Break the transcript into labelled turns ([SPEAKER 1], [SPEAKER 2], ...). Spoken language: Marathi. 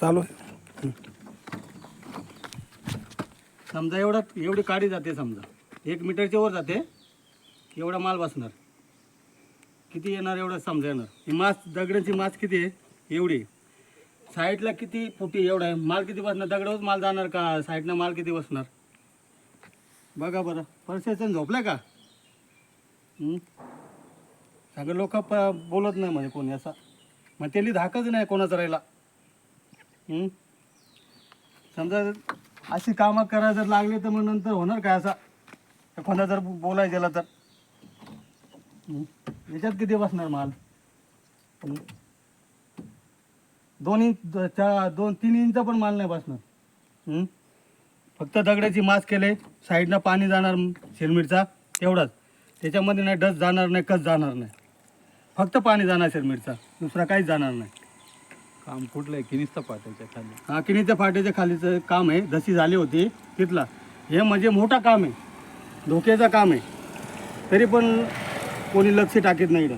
[SPEAKER 1] चालू आहे.
[SPEAKER 2] समजा एवढा एवढी काडी जाते समजा. एक मीटरच्या वर जाते. एवढा माल बसणार. किती येणार एवढं समजा येणार. ही मास दगडाची मास किती आहे? एवढी. साईडला किती फुटी एवढा? आहे माल किती बसणार? दगडावरच माल जाणार का? साईडनं माल किती बसणार? बघा बरं. परसेशन झोपलं का? सगळं सगळे लोक प बोलत नाही म्हणजे कोणी असा. मग त्याला धाकच नाही कोणाचा राहिला. हं? समजा अशी कामं करायला जर लागली तर मग नंतर होणार काय असा तर कोणा जर बोलायला गेला तर हं? याच्यात किती बसणार माल हं? दोन इंच द- चा दोन तीन इंच पण माल नाही बसणार हं? फक्त दगडाची मास केले साईडनं पाणी जाणार शेलमीटचा तेवढाच त्याच्यामध्ये नाही डस जाणार नाही कस जाणार नाही फक्त पाणी जाणार शेलमीटचा दुसरा काहीच जाणार नाही
[SPEAKER 3] काम कुठलं आहे किनिस्ता पाट्याच्या खाली.
[SPEAKER 2] हा किनीच्या फाट्याच्या खालीचं काम आहे. जशी झाली होती तिथला. हे म्हणजे मोठा काम आहे. धोक्याचं काम आहे. तरी पण कोणी लक्ष टाकत नाही इकडं